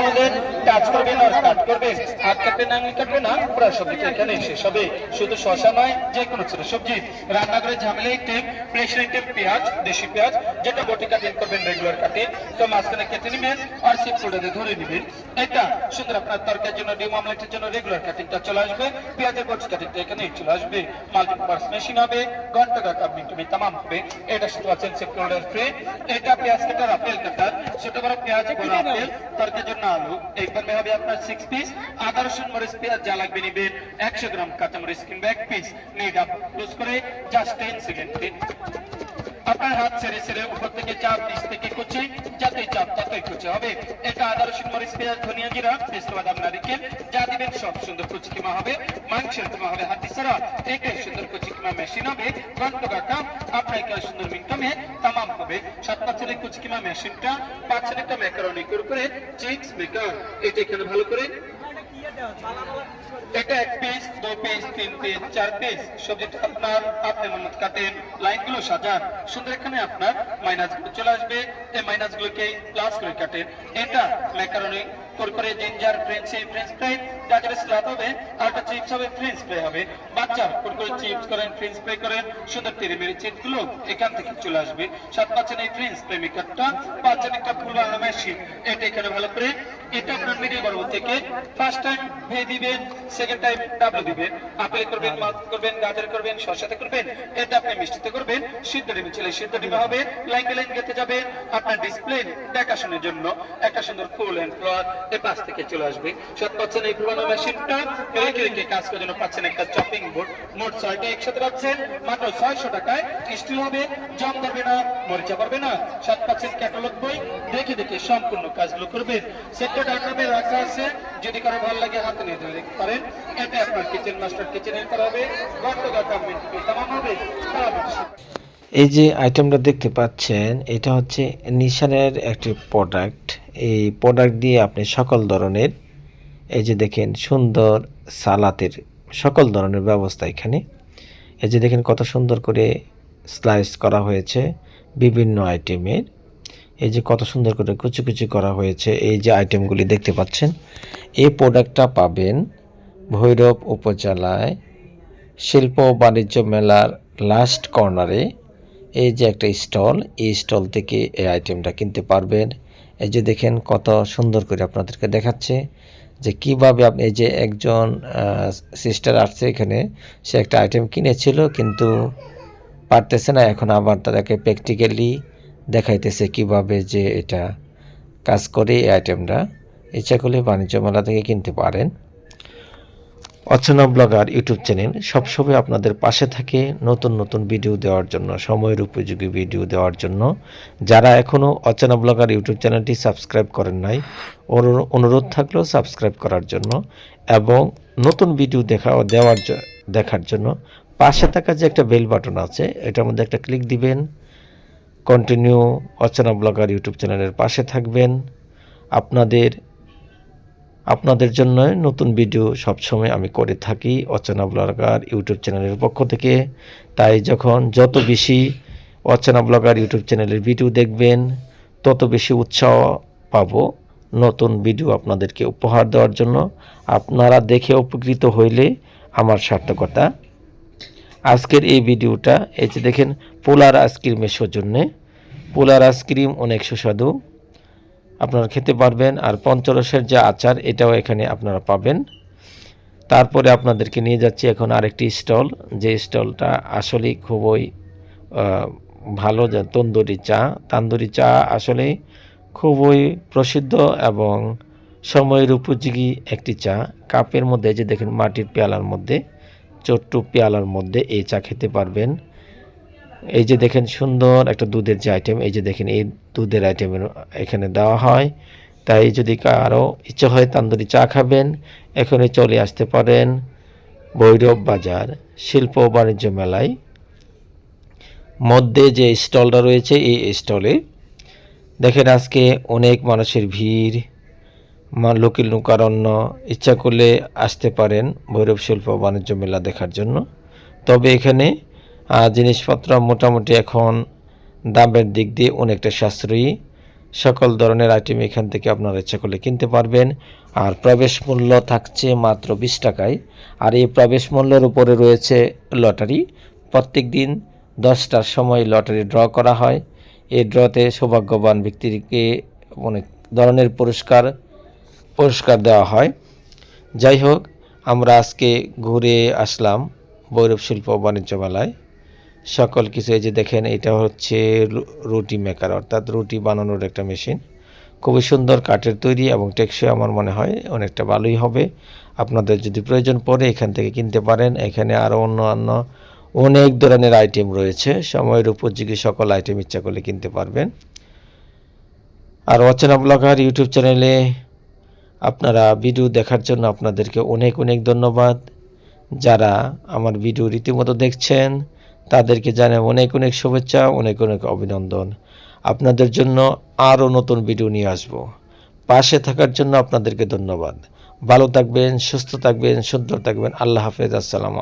আমাদের করবে না করবে। কাটবে, না কাটবে, না এখানে শুধু শশা নয়, যে কোনো সবজি। প্রেশার আইটেম পেঁয়াজ, দেশি পেঁয়াজ, যেটা কাটিং করবেন রেগুলার তো মাঝখানে কেটে নেবেন, আর ধরে নেবেন। এটা সুন্দর আপনার তরকারির জন্য, ডিম অমলেটের জন্য রেগুলার কাটিংটা চলে আসবে। পেঁয়াজের বটি কাটিংটা এখানে চলে আসবে। মাল্টিপার্স মেশিন হবে, ঘণ্টা কাকা মিনিটমি তামাম হবে। এটা শুধু আছেন সেক্টরের ফ্রি এটা পেঁয়াজ কাটার, আপেল কাটার। ছোট বড় পেঁয়াজ গোলা আপেল তরকারির জন্য আলু। একবার হবে আপনার সিক্স পিস আদা রসুন মরিচ পেঁয়াজ, যা লাগবে নিবেন একশো গ্রাম কাঁচামরিচ কিনবে এক পিস নিয়ে ক্লোজ করে জাস্ট টেন সেকেন্ড আপনার হাত ছেড়ে ছেড়ে উপর থেকে চাপ, নিচ থেকে কুচি, যাতে চাপ ততই কুচি হবে। এটা আদা রসুন মরিচ পেঁয়াজ, ধনিয়া জিরা, পেস্ট বাদাম, নারিকেল, যা দিবেন সব সুন্দর কুচি কিমা হবে। মাংসের কিমা হবে হাতি ছাড়া। এটাই সুন্দর কুচি কিমা মেশিন হবে। ঘন্ট কাকা আপনার একে সুন্দর মিনকামে তামাম হবে। সাত পাঁচের কুচি কিমা মেশিনটা পাঁচের একটা ম্যাকারনি করে করে চিপস মেকার। এটা এখানে ভালো করে এটা এক পিস দু পিস তিন পিস চার পিস সবজিটা আপনার আপনি মনত কাটেন লাইনগুলো সাজান। সুন্দর এখানে আপনার মাইনাসগুলো চলে আসবে। এই মাইনাস গুলোকে প্লাস করে কাটেন। এটা ম্যাকারনি করে জিঞ্জার ফ্রেঞ্চ ফ্রেঞ্চ ফ্রাই হবে আর একটা চিপস হবে ফ্রেঞ্চ ফ্রাই হবে বাচ্চা চিপস করেন ফ্রেঞ্চ ফ্রাই করেন সুন্দর মেরে এখান থেকে চলে আসবে। সাত পাচ্ছেন এই ফ্রেঞ্চ পাচ্ছেন একটা ফুল মেশিন এটা এখানে ভালো করে এটা আপনার বর্গ থেকে ফার্স্ট টাইম ভে দিবেন সেকেন্ড টাইম ডাবল দিবেন। আপেল করবেন মাছ করবেন গাজর করবেন শসাতে করবেন এটা আপনি মিষ্টিতে করবেন। সিদ্ধ ডিমে চলে সিদ্ধ ডিমে হবে লাইন লাইন গেতে যাবে আপনার ডিসপ্লে দেখাশোনার জন্য একটা সুন্দর ফুল এন্ড ফ্লোর পাশ থেকে চলে আসবে। সাত পাচ্ছেন এই পুরোনো মেশিনটা। রেখে রেখে কাজ করার জন্য পাচ্ছেন একটা চপিং বোর্ড মোট ছয়টা একসাথে পাচ্ছেন মাত্র ছয়শো টাকায় স্টিল হবে। জম করবে না, মরিচা করবে না। সাত পাচ্ছেন ক্যাটালগ বই। দেখে দেখে সম্পূর্ণ কাজগুলো করবেন। সেটটা ডাক্তারদের রাখা আছে। যদি কারও ভালো লাগে, হাতে নিয়ে ধরে পারেন। এটা আপনার কিচেন মাস্টার কিচেনের করা হবে। গত গত তামাম হবে। এই যে আইটেমটা দেখতে পাচ্ছেন, এটা হচ্ছে নিশানের একটি প্রোডাক্ট এই প্রোডাক্ট দিয়ে আপনি সকল ধরনের, এই যে দেখেন সুন্দর সালাতের সকল ধরনের ব্যবস্থা এখানে। এই যে দেখেন কত সুন্দর করে স্লাইস করা হয়েছে বিভিন্ন আইটেমের এই যে কত সুন্দর করে কুচি কুচি করা হয়েছে এই যে আইটেমগুলি দেখতে পাচ্ছেন। এই প্রোডাক্টটা পাবেন ভৈরব উপজেলায় শিল্প বাণিজ্য মেলার লাস্ট কর্নারে এই যে একটা স্টল, এই স্টল থেকে এই আইটেমটা কিনতে পারবেন। এই যে দেখেন কত সুন্দর করে আপনাদেরকে দেখাচ্ছে যে কীভাবে আপনি এই যে একজন সিস্টার আসছে এখানে, সে একটা আইটেম কিনেছিল কিন্তু পারতেছে না। এখন আবার তাদেরকে প্র্যাকটিক্যালি দেখাইতেছে কীভাবে যে এটা কাজ করে এই আইটেমটা ইচ্ছা করলে বাণিজ্য মেলা থেকে কিনতে পারেন। অচেনা ব্লগার ইউটিউব চ্যানেল সবসময় আপনাদের পাশে থাকে নতুন নতুন ভিডিও দেওয়ার জন্য, সময়ের উপযোগী ভিডিও দেওয়ার জন্য। যারা এখনও অচেনা ব্লগার ইউটিউব চ্যানেলটি সাবস্ক্রাইব করেন নাই অনুরো- অনুরোধ থাকলেও সাবস্ক্রাইব করার জন্য এবং নতুন ভিডিও দেখা, দেওয়ার দেখার জন্য। পাশে থাকা যে একটা বেল বাটন আছে, এটার মধ্যে একটা ক্লিক দিবেন। কন্টিনিউ অচেনা ব্লগার ইউটিউব চ্যানেলের পাশে থাকবেন। আপনাদের আপনাদের জন্য নতুন ভিডিও সবসময় আমি করে থাকি অচেনা ব্লগার ইউটিউব চ্যানেলের পক্ষ থেকে। তাই যখন যত বেশি অচেনা ব্লগার ইউটিউব চ্যানেলের ভিডিও দেখবেন, তত বেশি উৎসাহ পাবো নতুন ভিডিও আপনাদেরকে উপহার দেওয়ার জন্য। আপনারা দেখে উপকৃত হইলে আমার সার্থকতা। আজকের এই ভিডিওটা এই যে দেখেন, পোলার আইসক্রিমের সৌজন্যে। পোলার আইসক্রিম অনেক সুস্বাদু। আপনারা খেতে পারবেন। আর পঞ্চরসের যে আচার, এটাও এখানে আপনারা পাবেন। তারপরে আপনাদেরকে নিয়ে যাচ্ছি এখন আরেকটি স্টল। যে স্টলটা আসলে খুবই ভালো যে তন্দুরি চা। তান্দুরি চা আসলে খুবই প্রসিদ্ধ এবং সময়ের উপযোগী একটি চা। কাপের মধ্যে যে দেখেন মাটির পেয়ালার মধ্যে ছোট্ট পেয়ালার মধ্যে এই চা খেতে পারবেন। এই যে দেখেন সুন্দর একটা দুধের যে আইটেম এই যে দেখেন এই দুধের আইটেমের এখানে দেওয়া হয়। তাই যদি কারও ইচ্ছে হয় তান্দুরি চা খাবেন এখানে চলে আসতে পারেন ভৈরব বাজার, শিল্প বাণিজ্য মেলায়। মধ্যে যে স্টলটা রয়েছে, এই স্টলে দেখেন আজকে অনেক মানুষের ভিড় লোকের লোকারণ্য, ইচ্ছা করলে আসতে পারেন ভৈরব শিল্প বাণিজ্য মেলা দেখার জন্য। তবে এখানে জিনিসপত্র মোটামুটি এখন দামের দিক দিয়ে অনেকটা সাশ্রয়ী। সকল ধরনের আইটেম এখান থেকে আপনারা ইচ্ছা করলে কিনতে পারবেন। আর প্রবেশ মূল্য থাকছে মাত্র বিশ টাকায়। আর এই প্রবেশ মূল্যের উপরে রয়েছে লটারি। প্রত্যেক দিন দশটার সময় লটারি ড্র করা হয়। এই ড্রতে সৌভাগ্যবান ব্যক্তিকে অনেক ধরনের পুরস্কার পুরস্কার দেওয়া হয়। যাই হোক, আমরা আজকে ঘুরে আসলাম ভৈরব শিল্প বাণিজ্য মেলায়। সকল কিছু, এই যে দেখেন, এটা হচ্ছে রুটি মেকার অর্থাৎ রুটি বানানোর একটা মেশিন খুবই সুন্দর কাঠের তৈরি এবং টেকসই আমার মনে হয়, অনেকটা ভালোই হবে। আপনাদের যদি প্রয়োজন পড়ে এখান থেকে কিনতে পারেন। এখানে আরও অন্যান্য অনেক ধরনের আইটেম রয়েছে। সময়ের উপযোগী সকল আইটেম ইচ্ছা করলে কিনতে পারবেন। আর অচেনা ব্লগার ইউটিউব চ্যানেলে আপনারা ভিডিও দেখার জন্য আপনাদেরকে অনেক অনেক ধন্যবাদ। যারা আমার ভিডিও রীতিমতো দেখছেন তাদেরকে জানাই অনেক অনেক শুভেচ্ছা, অনেক অনেক অভিনন্দন। আপনাদের জন্য আরও নতুন ভিডিও নিয়ে আসব। পাশে থাকার জন্য আপনাদেরকে ধন্যবাদ। ভালো থাকবেন, সুস্থ থাকবেন, সুন্দর থাকবেন। আল্লাহ হাফেজ, আসসালাম